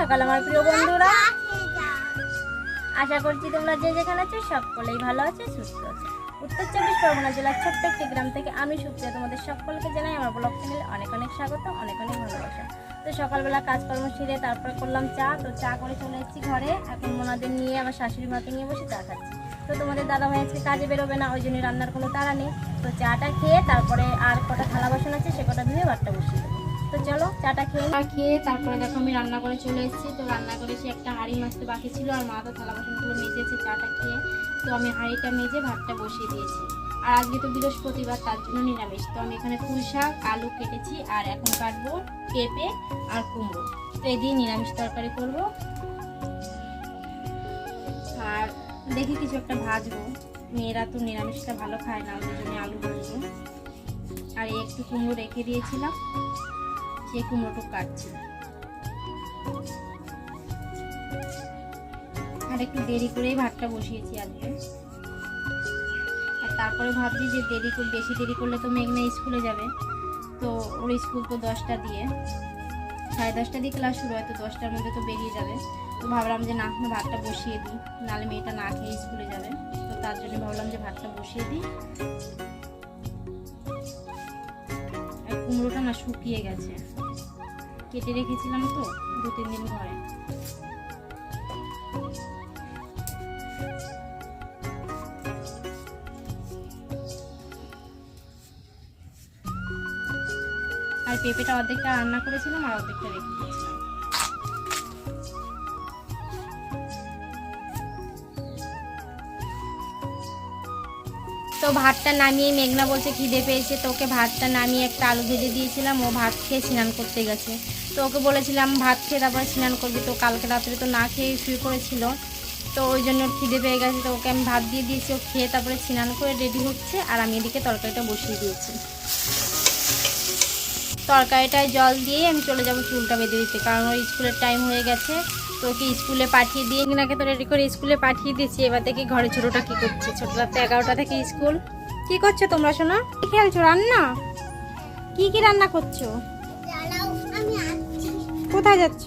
সকাল আমার প্রিয় বন্ধুরা। আশা করছি তোমরা যে যেখানে আছো সকলেই ভালো আছে, সুস্থ আছে। উত্তর চব্বিশ পরগনা জেলার ছোট্ট একটি গ্রাম থেকে আমি সুপ্রিয়া তোমাদের সকলকে জানাই আমার ব্লগ চ্যানেলে অনেক অনেক স্বাগত, অনেক অনেক ভালোবাসা। তো সকালবেলা কাজকর্ম সেরে তারপরে করলাম চা, তো চা করে চলে এসেছি ঘরে। এখন মোনাদের নিয়ে আমার শাশুড়ি মাকে নিয়ে বসে চা খাচ্ছি। তো তোমাদের দাদা ভাই আজকে কাজে বেরোবে না, ওই জন্য রান্নার কোনো তাড়া নেই। তো চাটা খেয়ে তারপরে আর কটা থালা বাসন আছে, সে কটা ধুয়ে ভাতটা বসিয়ে দেবো। তো চলো চাটা খেয়ে চা খেয়ে তারপরে দেখো আমি রান্না করে চলে এসেছি। তো রান্না করেছি একটা হাঁড়ি মাছতে বাকি ছিল আর মা তো থালা বাসনগুলো মেজেছে চাটা খেয়ে। তো আমি হাঁড়িটা মেজে ভাতটা বসিয়ে দিয়েছি। আর আজকে তো বৃহস্পতিবার, তার জন্য নিরামিষ। তো আমি এখানে পুঁই শাক, আলু কেটেছি আর এখন কাটবো পেঁপে আর কুমড়ো। তো এই দিয়ে নিরামিষ তরকারি করব। আর দেখি কিছু একটা ভাজবো। মেয়েরা তো নিরামিষটা ভালো খায় না ওই জন্য আলু ভাজবো। আর একটু কুমড়ো রেখে দিয়েছিলাম। সেই কুমড়োটা কাটছি। আর একটু দেরি করেই ভাতটা বসিয়েছি আজকে। আর তারপরে ভাবছি যে দেরি করে বেশি দেরি করলে তো মেঘনা স্কুলে যাবে। তো ওর স্কুল তো দশটা দিয়ে। সাড়ে দশটা দিয়ে ক্লাস শুরু হয়, তো দশটার মধ্যে তো বেরিয়ে যাবে। তো ভাবলাম যে না, ভাতটা বসিয়ে দিই, নাহলে মেয়েটা না খেয়ে স্কুলে যাবে। তো তার জন্য ভাবলাম যে ভাতটা বসিয়ে দিই। আর কুমড়োটা না শুকিয়ে গেছে। কেটে রেখেছিলাম তো, দু, তিন দিন ঘরে আর পেঁপেটা অর্ধেকটা রান্না করেছিলাম আর অর্ধেকটা রেখে তো ভাতটা নামিয়ে মেঘনা বলছে খিদে পেয়েছে তো ওকে ভাতটা নামিয়ে একটা আলু ভেজে দিয়েছিলাম, ও ভাত খেয়ে স্নান করতে গেছে। তো ওকে বলেছিলাম, ভাত খেয়ে তারপরে স্নান করবি। তো কালকে রাত্রে তো না খেয়ে শুয়ে পড়েছিল। তো ওই জন্য খিদে পেয়ে গেছে, তো ওকে আমি ভাত দিয়ে দিয়েছি। ও খেয়ে তারপরে স্নান করে রেডি হচ্ছে আর আমি এদিকে তরকারিটা বসিয়ে দিয়েছি। তরকারিটায় জল দিয়েই আমি চলে যাব চুলটা বেঁধে দিতে, কারণ ওর স্কুলের টাইম হয়ে গেছে। তো ওকে স্কুলে পাঠিয়ে দিয়ে কিনাকে তো রেডি করে স্কুলে পাঠিয়ে দিয়েছি। এবার থেকে ঘরে ছোটোটা কী করছে। ছোটোটা এগারোটা থেকে স্কুল। কি করছ তোমরা শোনো কি খেলছো, রান্না? কি কি রান্না করছ? কোথায় যাচ্ছ?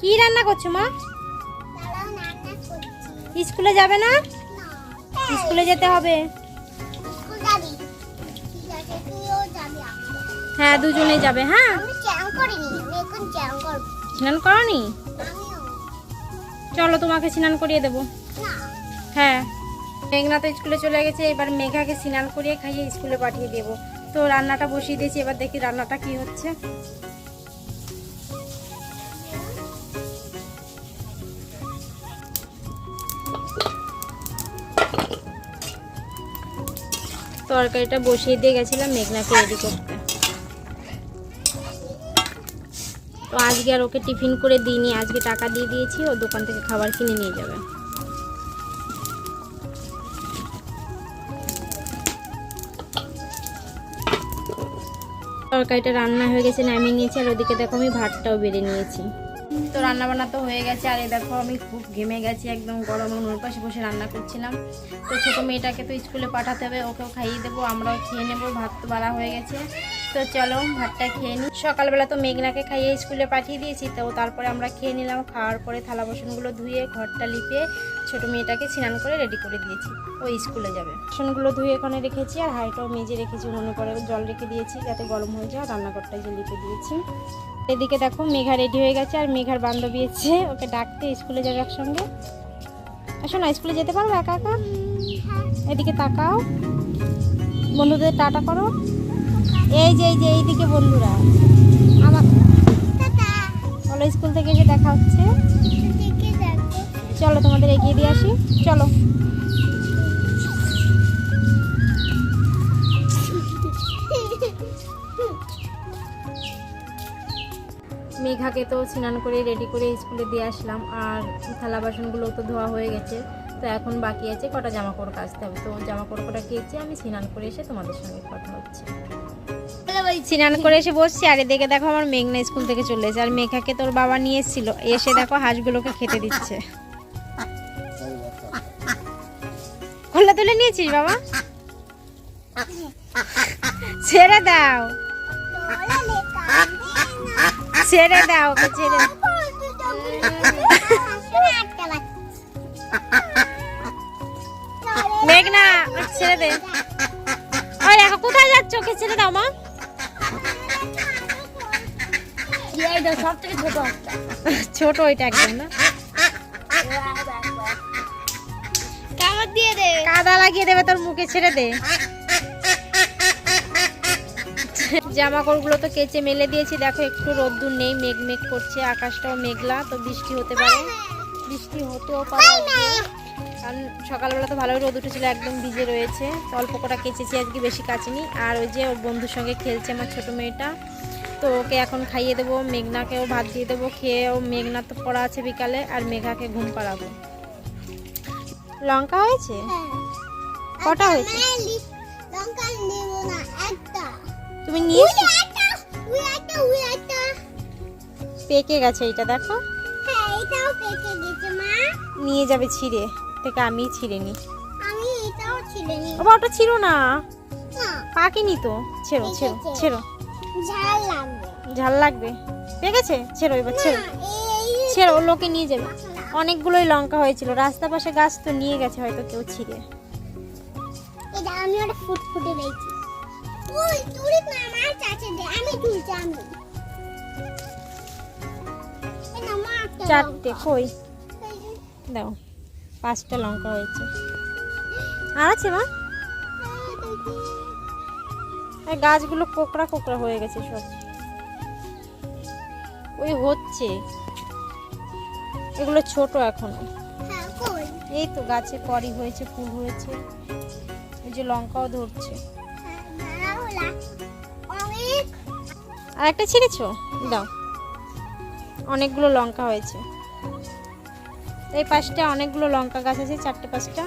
কি রান্না করছ মা? স্কুলে যাবে না? স্কুলে যেতে হবে। হ্যাঁ দুজনেই যাবে হ্যাঁ। স্নান করনি? চলো তোমাকে স্নান করিয়ে দেবো। হ্যাঁ। মেঘনা তো স্কুলে চলে গেছে, এবার মেঘাকে স্নান করিয়ে খাইয়ে স্কুলে পাঠিয়ে দেবো। তো রান্নাটা বসিয়ে দিয়েছি, এবার দেখি রান্নাটা কি হচ্ছে। তরকারিটা বসিয়ে দিয়ে গেছিলাম মেঘনাকে রেডি করতে তো আজকে আর ওকে টিফিন করে দিইনি, আজকে টাকা দিয়ে দিয়েছি, ও দোকান থেকে খাবার কিনে নিয়ে যাবে। তরকারিটা রান্না হয়ে গেছে, নামিয়ে নিয়েছি, আর ওদিকে দেখো আমি ভাতটাও বেড়ে নিয়েছি। তো রান্না বান্না তো হয়ে গেছে, আর এই দেখো আমি খুব ঘেমে গেছি, একদম গরম উনুর পাশে বসে রান্না করছিলাম। তো ছোটো মেয়েটাকে তো স্কুলে পাঠাতে হবে, ওকেও খাইয়ে দেবো, আমরাও খেয়ে নেব, ভাত তো বাড়া হয়ে গেছে। তো চলো ভাতটা খেয়ে নিই। সকালবেলা তো মেঘনাকে খাইয়ে স্কুলে পাঠিয়ে দিয়েছি, তো তারপরে আমরা খেয়ে নিলাম, খাওয়ার পরে থালা বাসনগুলো ধুয়ে, ঘরটা লিপে ছোট মেয়েটাকে স্নান করে রেডি করে দিয়েছি। ও স্কুলে যাবে। বাসনগুলো ধুয়ে এখানে রেখেছি আর হাঁড়িটাও মেজে রেখেছি। মনে করে জল রেখে দিয়েছি যাতে গরম হয়ে যায়। রান্নাঘরটাই যে লিপে দিয়েছি। এদিকে দেখো মেঘা রেডি হয়ে গেছে আর মেঘার বান্ধবী এসছে। ওকে ডাকতে স্কুলে যাবে একসঙ্গে। আসো না, স্কুলে যেতে পারব একা একা? এদিকে তাকাও। বন্ধুদের টাটা করো। এই যে এই যে, এইদিকে বন্ধুরা। আমার বলো, স্কুল থেকে এসে দেখা হচ্ছে। চলো তোমাদের এগিয়ে দিয়ে আসি, চলো। মেঘাকে তো স্নান করে রেডি করে স্কুলে দিয়ে আসলাম, আর থালা বাসনগুলো তো ধোয়া হয়ে গেছে। তো এখন বাকি আছে কটা জামা কাপড় কাচতে হবে। তো জামা কাপড় কটা কেচে আমি স্নান করে এসে তোমাদের সঙ্গে কথা হচ্ছে। স্নান করে এসে বসছি। আর এদিকে দেখো আমার মেঘনা স্কুল থেকে চলে এসেছে। আর মেঘাকে তোর বাবা নিয়ে এসেছিল। এসে দেখো হাঁসগুলোকে খেতে দিচ্ছে। কোলে তুলে নিয়েছিস বাবা? ছেড়ে দাও। ছেড়ে দাও ওকে ছেড়ে। মেঘনা ছেড়ে দে। ওই দেখো কোথায় যাচ্ছ? ওকে ছেড়ে দাও মা। সব থেকে ছোট ছোট ওইটা একদম না। দিয়ে দে। কাদা লাগিয়ে দেবে তোর মুখে ছেড়ে দে। জামা কাপড়গুলো তো কেচে মেলে দিয়েছি। দেখো একটু রোদ্দুর নেই মেঘ মেঘ করছে আকাশটাও মেঘলা তো বৃষ্টি হতে পারে। বৃষ্টি হতেও পারে। কারণ সকালবেলা তো ভালোই রোদ উঠেছিল একদম ভিজে রয়েছে। অল্প কটা কেচেছি আজকে বেশি কাচিনি। আর ওই যে ওর বন্ধুর সঙ্গে খেলছে আমার ছোট মেয়েটা। তো ওকে এখন খাইয়ে দেবো মেঘনাকেও ভাত দিয়ে দেবো খেয়ে ও মেঘনা তো পড়া আছে বিকালে আর মেঘাকে ঘুম পাড়াবো। লঙ্কা হয়েছে? কটা হয়েছে? লঙ্কা নেব না একটা। তুমি একটা পেকে গেছে এটা দেখো। হ্যাঁ এটাও পেকে গেছে মা। নিয়ে যাবে ছিঁড়ে থেকে আমি ছিঁড়ে নি আমি এটাও ছিলে নি বাবা ওটা ছিঁড়ো না। না। পাকেনি তো। ছেড়ো ছেড়ো। ছেড়ো। ঝাল লাগবে। ঝাল লাগবে। পেকেছে ছেড়ো এবার ছেড়ো। ছেড়ো লোকে নিয়ে যাবে। অনেকগুলোই লঙ্কা হয়েছিল। রাস্তা পাশে গাছ তো নিয়ে গেছে হয়তো কেউ ছিঁড়ে। এটা আমি ওটা ফুটফুটে রয়েছি ওই তুলি না আমার চাচা দে আমি তুলছি আমি। এই না মা একটা চারটে। কই? দাও পাঁচটা লঙ্কা হয়েছে। আর আছে মা? গাছগুলো কোকড়া কোকড়া হয়ে গেছে সব। ওই হচ্ছে। এগুলো ছোট এখনও। হ্যাঁ এই তো গাছে করি হয়েছে ফুল হয়েছে। এই যে লঙ্কাও ধরছে। হ্যাঁ আর একটা ছিঁড়েছো? দাও। অনেকগুলো লঙ্কা হয়েছে। এই পাশটা অনেকগুলো লঙ্কা গাছ আছে চারটে পাঁচটা।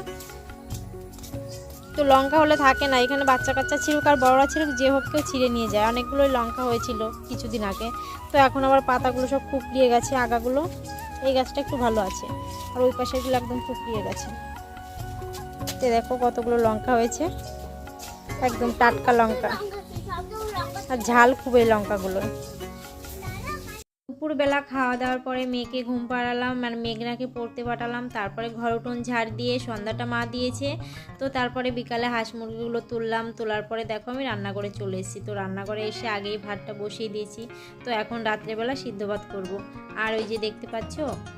তো লঙ্কা হলে থাকে না এখানে বাচ্চা কাচ্চা ছিলুক আর বড়রা ছিলুক যে হোক কেউ ছিঁড়ে নিয়ে যায়। অনেকগুলোই লঙ্কা হয়েছিল কিছুদিন আগে। তো এখন আবার পাতাগুলো সব কুকড়িয়ে গেছে আগাগুলো। এই গাছটা একটু ভালো আছে। আর ওই পাশেগুলো একদম কুকড়িয়ে গেছে। তো দেখো কতগুলো লঙ্কা হয়েছে। একদম টাটকা লঙ্কা। আর ঝাল খুব এই লঙ্কাগুলো দুপুরবেলা খাওয়া দাওয়ার পরে মেয়েকে ঘুম পাড়ালাম মানে মেঘনাকে পড়তে পাঠালাম। তারপরে ঘর উঠোন ঝাড় দিয়ে সন্ধ্যাটা মা দিয়েছে। তো তারপরে বিকালে হাঁস মুরগিগুলো তুললাম। তোলার পরে দেখো আমি রান্না করে চলে এসেছি। তো রান্নাঘরে এসে আগেই ভাতটা বসিয়ে দিয়েছি। তো এখন রাত্রেবেলা সিদ্ধ ভাত করব। আর ওই যে দেখতে পাচ্ছ,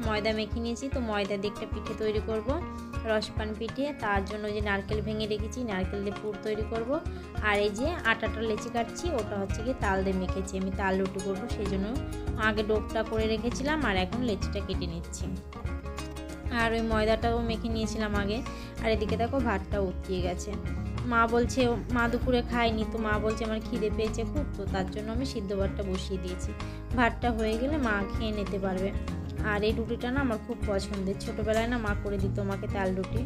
ময়দা মেখে নিয়েছি। তো ময়দা দিয়ে একটা পিঠে তৈরি করব, রসপান পিঠে। তার জন্য ওই যে নারকেল ভেঙে রেখেছি, নারকেল দিয়ে পুর তৈরি করব। আর এই যে আটাটা লেচি কাটছি, ওটা হচ্ছে কি তাল দিয়ে মেখেছি। আমি তাল রুটি করব, সেই জন্য আগে ডোবটা করে রেখেছিলাম আর এখন লেচিটা কেটে নিচ্ছি। আর ওই ময়দাটাও মেখে নিয়েছিলাম আগে। আর এদিকে দেখো ভাতটা উঠিয়ে গেছে। মা বলছে, মা দুপুরে খায়নি। তো মা বলছে, আমার খিদে পেয়েছে খুব। তো তার জন্য আমি সিদ্ধ ভাতটা বসিয়ে দিয়েছি। ভাতটা হয়ে গেলে মা খেয়ে নিতে পারবে। আর এই রুটিটা না আমার খুব পছন্দের। ছোটোবেলায় না মা করে দিত আমাকে তাল রুটি।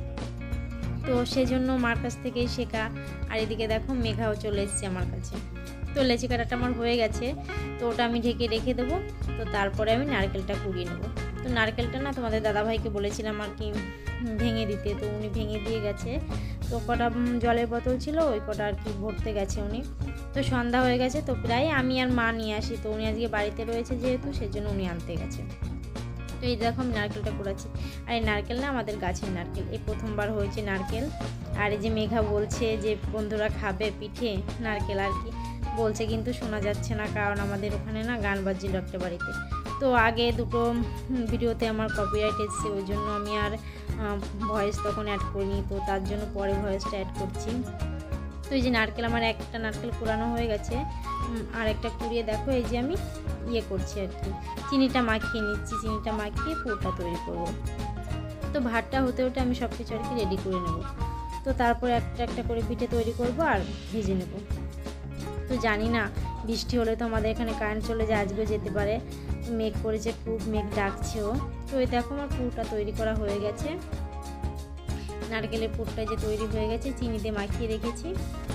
তো সেজন্য মার কাছ থেকেই শেখা। আর এদিকে দেখো মেঘাও চলে এসছে আমার কাছে। তো লেচি কাটাটা আমার হয়ে গেছে, তো ওটা আমি ঢেকে রেখে দেবো, তো তারপরে আমি নারকেলটা কুড়িয়ে নেব। তো নারকেলটা না তোমাদের দাদাভাইকে বলেছিলাম আর কি ভেঙে দিতে, তো উনি ভেঙে দিয়ে গেছে। তো কটা জলের বোতল ছিল, ওই কটা আর কি ভরতে গেছে উনি। তো সন্ধ্যা হয়ে গেছে, তো প্রায় আমি আর মা নিয়ে আসি, তো উনি আজকে বাড়িতে রয়েছে যেহেতু, সেজন্য উনি আনতে গেছে। তো এই দেখো আমি নারকেলটা কুড়াচ্ছি। আর এই নারকেল না আমাদের গাছের নারকেল, এই প্রথমবার হয়েছে নারকেল। আর এই যে মেঘা বলছে যে বন্ধুরা খাবে পিঠে নারকেল আর কি। বলছে, কিন্তু শোনা যাচ্ছে না, কারণ আমাদের ওখানে না গান বাজছিল একটা বাড়িতে। তো আগে দুটো ভিডিওতে আমার কপিরাইট এসেছে, ওই জন্য আমি আর ভয়েস তখন অ্যাড করিনি, তো তার জন্য পরে ভয়েসটা অ্যাড করছি। তো এই যে নারকেল, আমার একটা নারকেল কুড়ানো হয়ে গেছে। আর একটা কুড়িয়ে দেখো, এই যে আমি ইয়ে করছি আর কি। চিনিটা মাখিয়ে নিচ্ছি, চিনিটা মাখিয়ে পুরোটা তৈরি করব। তো ভাতটা হতে হতে আমি সব কিছু আর কি রেডি করে নেব। তো তারপরে একটা একটা করে পিঠে তৈরি করব আর ভেজে নেব। তো জানি না। বৃষ্টি হলে তো আমাদের এখানে কারেন্ট চলে যায়, আজকেও যেতে পারে। মেঘ করেছে খুব, মেঘ ডাকছেও তো এই দেখো আমার পুরটা তৈরি করা হয়ে গেছে। নারকেলের পুরটা যে তৈরি হয়ে গেছে, চিনিতে মাখিয়ে রেখেছি।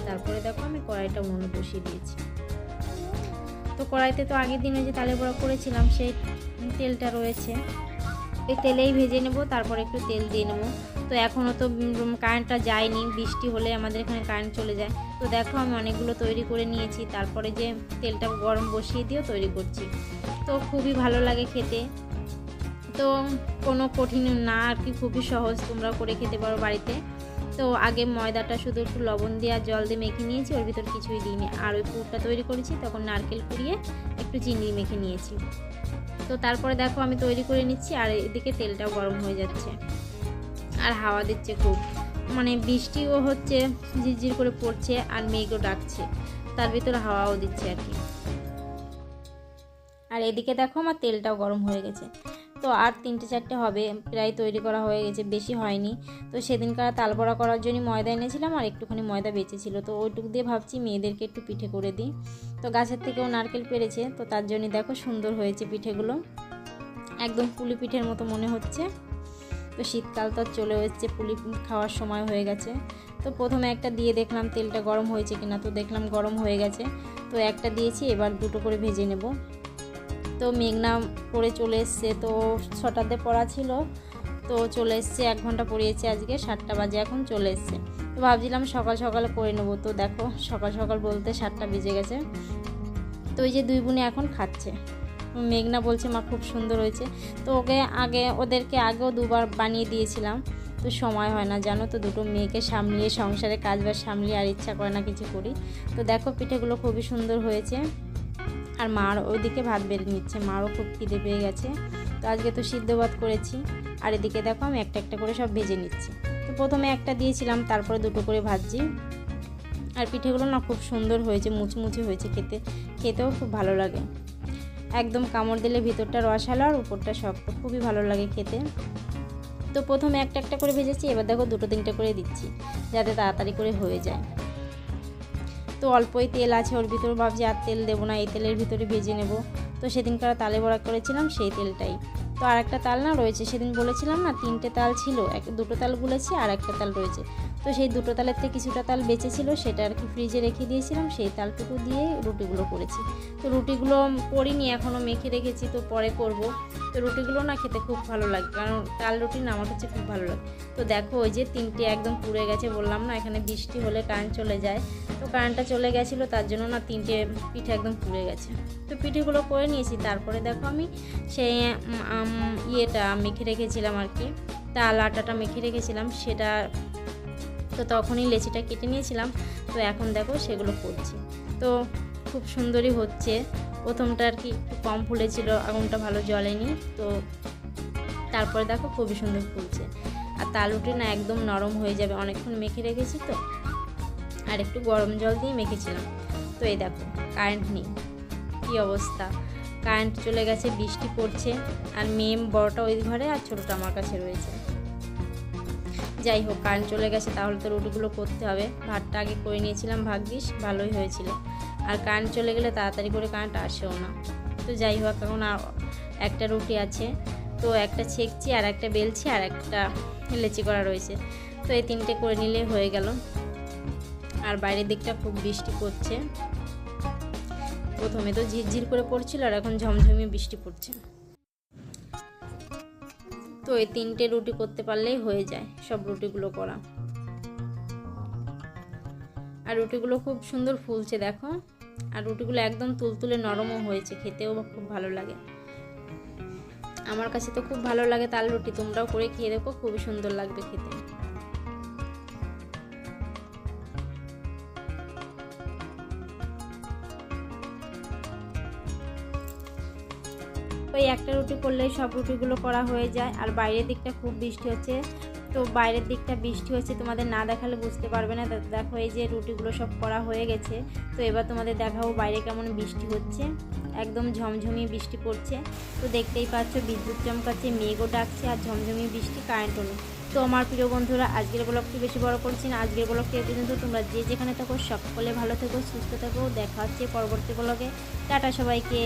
তারপরে দেখো আমি কড়াইটা মনে বসিয়ে দিয়েছি। তো কড়াইতে তো আগের দিনে যে তালে বড়া করেছিলাম, সেই তেলটা রয়েছে। এই তেলেই ভেজে নেব, তারপর একটু তেল দিয়ে নেব। তো এখনও তো কারেন্টটা যায়নি, বৃষ্টি হলে আমাদের এখানে কারেন্ট চলে যায়। তো দেখো আমি অনেকগুলো তৈরি করে নিয়েছি, তারপরে যে তেলটা গরম বসিয়ে দিয়েও তৈরি করছি। তো খুবই ভালো লাগে খেতে। তো কোনো কঠিন না আর কি, খুবই সহজ তোমরা করে খেতে পারো বাড়িতে। তো আগে ময়দাটা শুধু একটু লবণ দিয়ে আর জল দিয়ে মেখে নিয়েছি, ওর ভিতর কিছুই দিইনি। আর ওই পুরটা তৈরি করেছি, তখন নারকেল কুড়িয়ে একটু চিনি মেখে নিয়েছি। তো তারপরে দেখো আমি তৈরি করে নিচ্ছি, আর এদিকে তেলটাও গরম হয়ে যাচ্ছে। আর হাওয়া দিচ্ছে খুব। মানে বৃষ্টিও হচ্ছে, ঝিরঝির করে পড়ছে আর মেঘও ডাকছে। তার ভিতরে হাওয়াও দিচ্ছে আর কি। আর এদিকে দেখো আমার তেলটাও গরম হয়ে গেছে। তো আর তিনটে চারটে হবে, প্রায় তৈরি করা হয়ে গেছে, বেশি হয়নি। তো সেদিনকার তাল বড়া করার জন্য ময়দা এনেছিলাম আর একটুখানি ময়দা বেঁচেছিল। তো ওইটুক দিয়ে ভাবছি মেয়েদেরকে একটু পিঠে করে দিই। তো গাছের থেকেও নারকেল পেরেছে। তো তার জন্য দেখো সুন্দর হয়েছে পিঠেগুলো। একদম পুলি পিঠের মতো মনে হচ্ছে। তো শীতকাল তো চলে এসছে, পুলি খাওয়ার সময় হয়ে গেছে। তো প্রথমে একটা দিয়ে দেখলাম তেলটা গরম হয়েছে কিনা, তো দেখলাম গরম হয়ে গেছে। তো একটা দিয়েছি, এবার দুটো করে ভেজে নেব। তো মেঘনা পড়ে চলে এসছে, তো ছটাতে পড়া ছিল। তো চলে এসছে, এক ঘণ্টা পড়িয়েছে আজকে, সাতটা বাজে এখন চলে এসছে। তো ভাবছিলাম সকাল সকাল করে নেব, তো দেখো সকাল সকাল বলতে সাতটা বেজে গেছে। তো ওই যে দুই বোনে এখন খাচ্ছে। মেঘনা বলছে, মা, খুব সুন্দর হয়েছে। তো ওকে আগে, ওদেরকে আগেও দুবার বানিয়ে দিয়েছিলাম। তো সময় হয় না, জানো তো, দুটো মেয়েকে সামলিয়ে, সংসারে কাজবাজ সামলিয়ে আর ইচ্ছা করে না কিছু করি। তো দেখো, পিঠেগুলো খুবই সুন্দর হয়েছে। আর মার ওইদিকে ভাত বেড়ে নিচ্ছে, মারও খুব খিদে পেয়ে গেছে। তো আজকে তো সিদ্ধ ভাত করেছি। আর এদিকে দেখো, আমি একটা একটা করে সব ভেজে নিচ্ছি। তো প্রথমে একটা দিয়েছিলাম, তারপরে দুটো করে ভাজছি। আর পিঠেগুলো না খুব সুন্দর হয়েছে, মুচমুচে হয়েছে খেতে। খেতেও খুব ভালো লাগে। একদম কামড় দিলে ভিতরটা রসালো আর উপরটা শক্ত। খুবই ভালো লাগে খেতে। তো প্রথমে একটা একটা করে ভেজেছি, এবার দেখো দুটো তিনটে করে দিচ্ছি, যাতে তাড়াতাড়ি করে হয়ে যায়। তো অল্পই তেল আছে ওর ভিতরে, ভাবছি আর তেল দেবো না, এই তেলের ভিতরে ভেজে নেব। তো সেদিনকার তালে বড়া করেছিলাম, সেই তেলটাই। তো আর একটা তাল না রয়েছে, সেদিন বলেছিলাম না, তিনটে তাল ছিল, এক, দুটো তাল গুলেছি আর একটা তাল রয়েছে। তো সেই দুটো তালের থেকে কিছুটা তাল বেঁচে ছিল, সেটা আর কি ফ্রিজে রেখে দিয়েছিলাম, সেই তালটুকু দিয়ে রুটিগুলো করেছি। তো রুটিগুলো করিনি এখনও মেখে রেখেছি, তো পরে করব। তো রুটিগুলো না খেতে খুব ভালো লাগে, কারণ তাল রুটি না আমার কাছে খুব ভালো লাগে। তো দেখো, ওই যে তিনটে একদম পুড়ে গেছে, বললাম না, এখানে বৃষ্টি হলে কারেন্ট চলে যায়। তো কারেন্টটা চলে গেছিল, তার জন্য না তিনটে পিঠে একদম পুড়ে গেছে। তো পিঠেগুলো করে নিয়েছি, তারপরে দেখো আমি সেই ইয়েটা মেখে রেখেছিলাম আর কি, তাল আটাটা মেখে রেখেছিলাম, সেটা তো তখনই লেচিটা কেটে নিয়েছিলাম। তো এখন দেখো সেগুলো করছি। তো খুব সুন্দরই হচ্ছে। প্রথমটা আর কি একটু কম ফুলেছিল, আগুনটা ভালো জ্বলেনি। তো তারপরে দেখো খুবই সুন্দর ফুলছে। আর তালুটি না একদম নরম হয়ে যাবে। অনেকক্ষণ মেখে রেখেছি তো। আর একটু গরম জল দিয়ে মেখেছিলাম। তো এই দেখো কারেন্ট নেই। কী অবস্থা? কারেন্ট চলে গেছে, বৃষ্টি পড়ছে। আর মেম বড়টা ওই ঘরে আর ছোটোটা আমার কাছে রয়েছে। যাই হোক কারেন্ট চলে গেছে, তাহলে তো রুটিগুলো করতে হবে। ভাতটা আগে করে নিয়েছিলাম, ভাগ্যিস ভালোই হয়েছিল। আর কারেন্ট চলে গেলে তাড়াতাড়ি করে কারেন্ট আসেও না। তো যাই হোক, এখন একটা রুটি আছে। তো একটা ছেঁকছি, আর একটা বেলছি, আর একটা লেচি করা রয়েছে। তো এই তিনটে করে নিলেই হয়ে গেল। আর বাইরের দিকটা খুব বৃষ্টি পড়ছে। প্রথমে তো ঝিরঝির করে পড়ছিল, আর এখন ঝমঝমিয়ে বৃষ্টি পড়ছে। তো এই তিনটে রুটি করতে পারলেই হয়ে যায় সব রুটিগুলো করা। আর রুটিগুলো খুব সুন্দর ফুলছে দেখো। আর রুটিগুলো একদম তুলতুলে নরমও হয়েছে, খেতেও খুব ভালো লাগে। আমার কাছে তো খুব ভালো লাগে তাল রুটি, তোমরাও করে খেয়ে দেখো, খুবই সুন্দর লাগবে খেতে। ওই একটা রুটি করলেই সব রুটিগুলো করা হয়ে যায়। আর বাইরের দিকটা খুব বৃষ্টি হচ্ছে। তো বাইরের দিকটা বৃষ্টি হচ্ছে, তোমাদের না দেখালে বুঝতে পারবে না। দেখো এই যে রুটিগুলো সব করা হয়ে গেছে। তো এবার তোমাদের দেখাবো বাইরে কেমন বৃষ্টি হচ্ছে। একদম ঝমঝমিয়ে বৃষ্টি পড়ছে। তো দেখতেই পাচ্ছ বিদ্যুৎ চমকাচ্ছে, মেঘও ডাকছে আর ঝমঝমিয়ে বৃষ্টি, কারেন্টও নেই। তো আমার প্রিয় বন্ধুরা, আজকের ব্লগটি বেশি বড় করছি না। আজকের ব্লগটি এই পর্যন্ত তোমরা যে যেখানে থাকো, সকলে ভালো থেকো, সুস্থ থাকো। দেখা হচ্ছে পরবর্তী ব্লগে। টাটা সবাইকে।